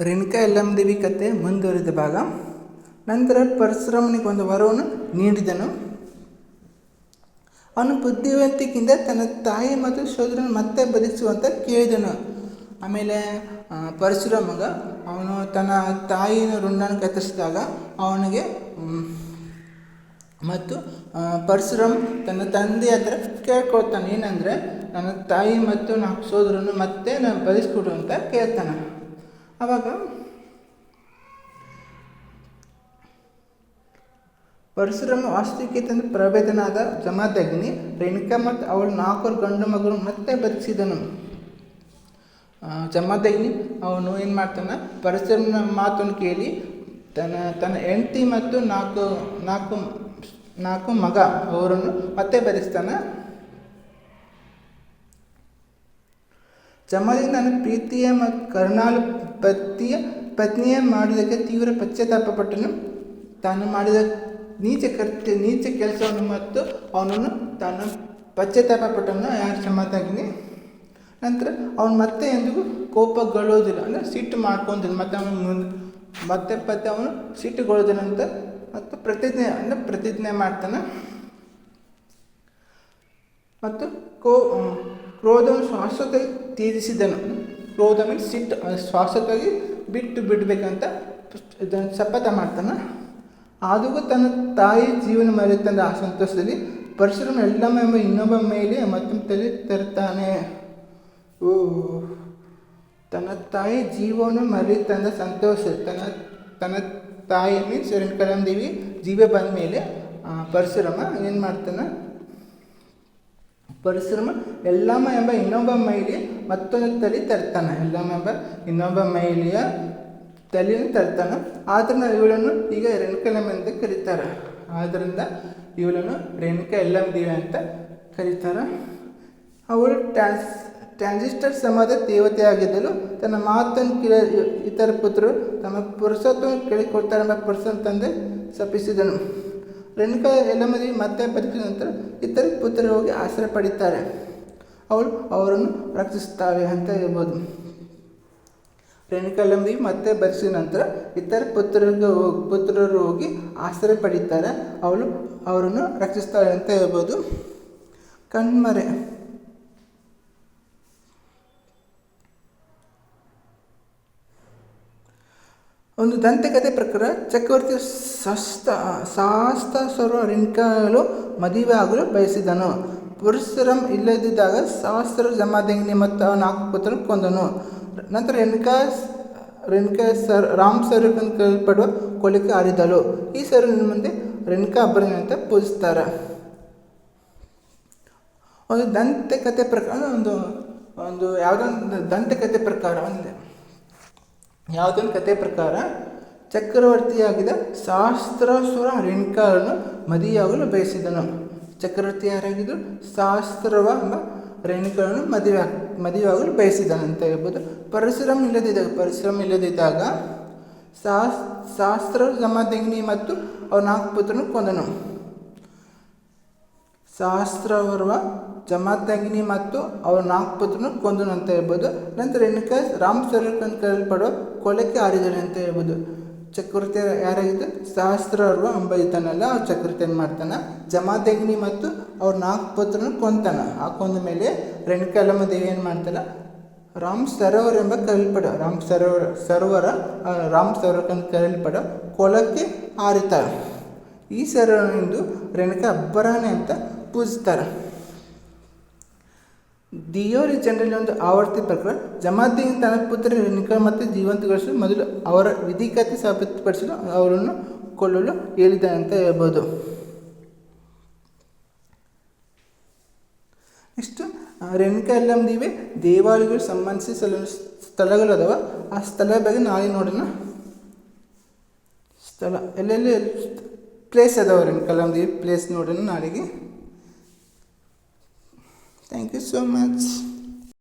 ರೇಣುಕಾ ದೇವಿ ಕತೆ ಮುಂದುವರಿದ ಭಾಗ. ನಂತರ ಪರಶುರಾಮನಿಗೆ ಒಂದು ವರವನ್ನು ನೀಡಿದನು. ಅವನು ಬುದ್ಧಿವಂತಿಕೆಯಿಂದ ತನ್ನ ತಾಯಿ ಮತ್ತು ಸೋದರನ ಮತ್ತೆ ಬದುಕಿಸುವಂತ ಕೇಳಿದನು. ಆಮೇಲೆ ಪರಶುರಾಮಗ ಅವನು ತನ್ನ ತಾಯಿನ ಋಣನ ಕತ್ತರಿಸಿದಾಗ ಅವನಿಗೆ ಮತ್ತು ಪರಶುರಾಮ್ ತನ್ನ ತಂದೆ ಹತ್ರ ಕೇಳ್ಕೊಳ್ತಾನೆ. ಏನಂದರೆ, ನನ್ನ ತಾಯಿ ಮತ್ತು ನಾಲ್ಕು ಸೋದರನ್ನು ಮತ್ತೆ ನಾನು ಬದುಕಿಸ್ಕೊಡು ಅಂತ ಕೇಳ್ತಾನೆ. ಅವಾಗ ಪರಶುರಾಮ ವಾಸ್ತವಿಕೆ ತನ್ನ ಪ್ರಭೇದನಾದ ಜಮಾದಗ್ನಿ ರೇಣುಕಾ ಮತ್ತು ಅವಳ ನಾಲ್ಕರು ಗಂಡು ಮಗನು ಮತ್ತೆ ಬದುಕಿಸಿದನು. ಆ, ಜಮಾದಗ್ನಿ ಅವನು ಏನು ಮಾಡ್ತಾನೆ? ಪರಶುರಾಮನ ಮಾತನ್ನು ಕೇಳಿ ತನ್ನ ತನ್ನ ಹೆಂಡತಿ ಮತ್ತು ನಾಲ್ಕು ನಾಲ್ಕು ನಾಲ್ಕು ಮಗ ಅವರನ್ನು ಮತ್ತೆ ಬದುಕಿಸ್ತಾನೆ. ಜಮಾದಗ್ನಿ ನನ್ನ ಪ್ರೀತಿಯ ಮತ್ತು ಕರುಣಾಳು ಪತಿಯ, ಪತ್ನಿಯ ಮಾಡಿದಕ್ಕೆ ತೀವ್ರ ಪಶ್ಚಾತ್ತಾಪಪಟ್ಟನು. ತಾನು ಮಾಡಿದ ನೀಚ ಕರ್ತ, ನೀಚ ಕೆಲಸವನ್ನು ಮತ್ತು ಅವನನ್ನು ತಾನು ಪಶ್ಚಾತ್ತಾಪಪಟ್ಟನು. ಯಾರು ಸಮಾಧಾನಿ ನಂತರ ಅವನು ಮತ್ತೆ ಎಂದಿಗೂ ಕೋಪಗೊಳ್ಳೋದಿಲ್ಲ ಅಂದರೆ ಸಿಟ್ಟು ಮಾಡ್ಕೊಂದಿಲ್ಲ ಮತ್ತೆ ಅವನು ಮುಂದೆ, ಮತ್ತೆ ಮತ್ತೆ ಅವನು ಸಿಟ್ಟುಗೊಳ್ಳೋದಿಲ್ಲ ಅಂತ ಮತ್ತು ಪ್ರತಿಜ್ಞೆ, ಅಂದರೆ ಪ್ರತಿಜ್ಞೆ ಮಾಡ್ತಾನೆ. ಮತ್ತು ಕೋ ಕ್ರೋಧವನ್ನು ಶಾಶ್ವತ ತ್ಯಜಿಸಿದನು ಕ್ರೋಧ ಮೀನ್ಸ್ ಸಿಟ್ಟು ಶ್ವಾಸಕ್ಕಾಗಿ ಬಿಟ್ಟು ಬಿಡಬೇಕಂತ ಇದನ್ನು ಶಪಥ ಮಾಡ್ತಾನೆ. ಆದರೂ ತನ್ನ ತಾಯಿ ಜೀವನ ಮರೆತಂದ ಆ ಸಂತೋಷದಲ್ಲಿ ಪರಶುರಾಮ ಎಲ್ಲಮ್ಮ ಎಂಬ ಇನ್ನೊಬ್ಬ ಮೇಲೆ ಮತ್ತೊಮ್ಮೆ ತಲೆ ತರ್ತಾನೆ. ಓ, ತನ್ನ ತಾಯಿ ಜೀವವನ್ನು ಮರೆತಂದ ಸಂತೋಷ, ತನ್ನ ತನ್ನ ತಾಯಿ ಮೀನ್ಸ್ ದೇವಿ ಜೀವ ಬಂದ ಮೇಲೆ ಪರಶುರಾಮ ಏನು ಮಾಡ್ತಾನೆ? ಪರಶುರಾಮ ಎಲ್ಲಮ್ಮ ಎಂಬ ಇನ್ನೊಬ್ಬ ಮೈಲಿ ಮತ್ತೊಂದು ತಲೆ ತರ್ತಾನೆ. ಎಲ್ಲಮ್ಮ ಎಂಬ ಇನ್ನೊಬ್ಬ ಮೈಲಿಯ ತಲೆಯನ್ನು ತರ್ತಾನೆ. ಆದ್ದರಿಂದ ಇವಳನ್ನು ಈಗ ರೇಣುಕಲಮ್ಮ ಎಂದು ಕರೀತಾರೆ. ಆದ್ದರಿಂದ ಇವಳನ್ನು ರೇಣುಕ ಎಲ್ಲಮ್ಮ ಅಂತ ಕರೀತಾರೆ. ಅವಳು ಟ್ಯಾನ್ಸ್ ಟ್ರಾನ್ಸಿಸ್ಟರ್ ಸಮಾಜ ಆಗಿದ್ದಲು ತನ್ನ ಮಾತನ್ನು ಕೇಳ, ಇತರ ಪುತ್ರರು ತಮ್ಮ ಕೇಳಿಕೊಡ್ತಾರೆ ಎಂಬ ಪುರುಷನ ತಂದೆ ಶಪಿಸಿದನು ರೇಣುಕಾ ಎಲ್ಲಮ್ಮದೇವಿ ಮತ್ತೆ ಬದುಕಿದ ನಂತರ ಇತರ ಪುತ್ರರು ಹೋಗಿ ಆಶ್ರಯ ಪಡೀತಾರೆ. ಅವಳು ಅವರನ್ನು ರಕ್ಷಿಸ್ತಾಳೆ ಅಂತ ಹೇಳ್ಬೋದು. ರೇಣುಕಾ ಎಲ್ಲಮ್ಮದೇವಿ ಮತ್ತೆ ಬದುಕಿದ ನಂತರ ಇತರ ಪುತ್ರರಿಗೆ ಹೋಗಿ ಪುತ್ರರು ಹೋಗಿ ಆಶ್ರಯ ಪಡೀತಾರೆ. ಅವಳು ಅವರನ್ನು ರಕ್ಷಿಸ್ತಾಳೆ ಅಂತ ಹೇಳ್ಬೋದು. ಕಣ್ಮರೆ ಒಂದು ದಂತಕತೆ ಪ್ರಕಾರ ಚಕ್ರವರ್ತಿ ಸಸ್ತ ಸಾಸ್ತ ರಿಂಕಲು ಮದುವೆ ಆಗಲು ಬಯಸಿದನು. ಪುರುಷರಂ ಇಲ್ಲದಿದ್ದಾಗ ಸಹಸ್ರ ಜಮಾದಂಗಿನಿ ಮತ್ತು ಅವನ ನಾಲ್ಕು ಪುತ್ರರು ಕೊಂದನು. ನಂತರ ರೇಣುಕಾ ರೇಣುಕಾ ಸರ್, ರಾಮ್ ಸರ್ ಅಂತ ಕರೆಯಲ್ಪಡುವ ಕೊಲಿಕೆ ಆರಿದಳು. ಈ ಸರ್ ಮುಂದೆ ರೇಣುಕಾ ಅಬ್ಬರನ ಅಂತ ಪೂಜಿಸ್ತಾರೆ. ಒಂದು ದಂತಕತೆ ಪ್ರಕಾರ, ಒಂದು ಒಂದು ಯಾವುದೋ ಒಂದು ದಂತಕತೆ ಪ್ರಕಾರ ಒಂದು ಯಾವುದೊಂದು ಕತೆ ಪ್ರಕಾರ ಚಕ್ರವರ್ತಿಯಾಗಿದ್ದ ಶಾಸ್ತ್ರಾಸುರ ರೇಣುಕಾಳನ್ನು ಮದುವೆಯಾಗಲು ಬಯಸಿದನು. ಚಕ್ರವರ್ತಿ ಯಾರಾಗಿದ್ದು ಶಾಸ್ತ್ರವ ಎಂಬ ರೇಣುಕಾರನ್ನು ಮದುವೆ ಮದುವೆಯಾಗಲು ಬಯಸಿದನು ಅಂತ ಹೇಳ್ಬೋದು. ಪರಶುರಾಮ್ ಇಲ್ಲದಿದ್ದಾಗ ಪರಶುರಾಮ್ ಇಲ್ಲದಿದ್ದಾಗ ಶಾಸ್ ಶಾಸ್ತ್ರ ಜಮಾದಂಗಿನಿ ಮತ್ತು ಅವ್ರ ನಾಲ್ಕು ಪುತ್ರನು ಕೊಂದನು. ಶಾಸ್ತ್ರವರ್ವ ಜಮಾತಗ್ನಿ ಮತ್ತು ಅವರ ನಾಲ್ಕು ಪುತ್ರನು ಕೊಂದನು ಅಂತ ಹೇಳ್ಬೋದು. ನಂತರ ರೇಣುಕಾ ರಾಮ್ ಸ್ವರೂಪ್ ಅಂತ ಕೊಲಕ್ಕೆ ಆರಿದಳು ಅಂತ ಹೇಳ್ಬೋದು. ಚಕ್ರವರ್ತಿ ಯಾರಾಗಿದ್ದು? ಸಹಸ್ರವರ್ವ ಎಂಬ ಇದ್ದಾನಲ್ಲ ಅವ್ರು ಚಕ್ರವರ್ತಿ ಏನು ಮಾಡ್ತಾನೆ? ಮತ್ತು ಅವ್ರ ನಾಲ್ಕು ಪುತ್ರನು ಕೊಂತಾನ. ಆ ಕೊಂದ ಮೇಲೆ ರೇಣುಕಾ ದೇವಿ ಏನು ಮಾಡ್ತಾರೆ? ರಾಮ್ ಸರೋವರ ಎಂಬ ಕರೆಯಲ್ಪಡ ರಾಮ್ ಸರೋವರ ಸರೋವರ ರಾಮ್ ಸರೋವರ ಕರೆಯಲ್ಪಡ ಕೊಲಕ್ಕೆ ಹಾರಿತಾಳೆ ಈ ಸರೋವರನೆಂದು ರೇಣುಕ ಅಬ್ಬರಾನೆ ಅಂತ ಪೂಜಿಸ್ತಾರೆ. ದಿಯೋರಿ ಜನರಲ್ಲಿ ಒಂದು ಆವರ್ತಿ ಪ್ರಕಾರ ಜಮಾತಿಯಿಂದ ತನ್ನ ಪುತ್ರ ರೇಣುಕ ಮತ್ತು ಜೀವಂತಗೊಳಿಸಲು ಮೊದಲು ಅವರ ವಿಧಿಕತೆ ಸಾಬೀತುಪಡಿಸಲು ಅವರನ್ನು ಕೊಳ್ಳಲು ಹೇಳಿದ ಅಂತ ಹೇಳ್ಬೋದು. ನೆಕ್ಸ್ಟ್ ರೇಣುಕಾ ಎಲ್ಲ ದೇವಿ? ದೇವಾಲಯಗಳು ಸಂಬಂಧಿಸಿ ಸ್ಥಳಗಳು ಅದಾವ. ಆ ಸ್ಥಳ ಬಗ್ಗೆ ನಾಳೆ ನೋಡೋಣ. ಸ್ಥಳ. ಎಲ್ಲೆಲ್ಲಿ ಪ್ಲೇಸ್ ಅದಾವ ರೇಣುಕಾ ಎಲ್ಲಮ್ಮ ದೇವಿ ಪ್ಲೇಸ್ ನೋಡೋಣ ನಾಳೆಗೆ ಥ್ಯಾಂಕ್ ಯು ಸೋ ಮಚ್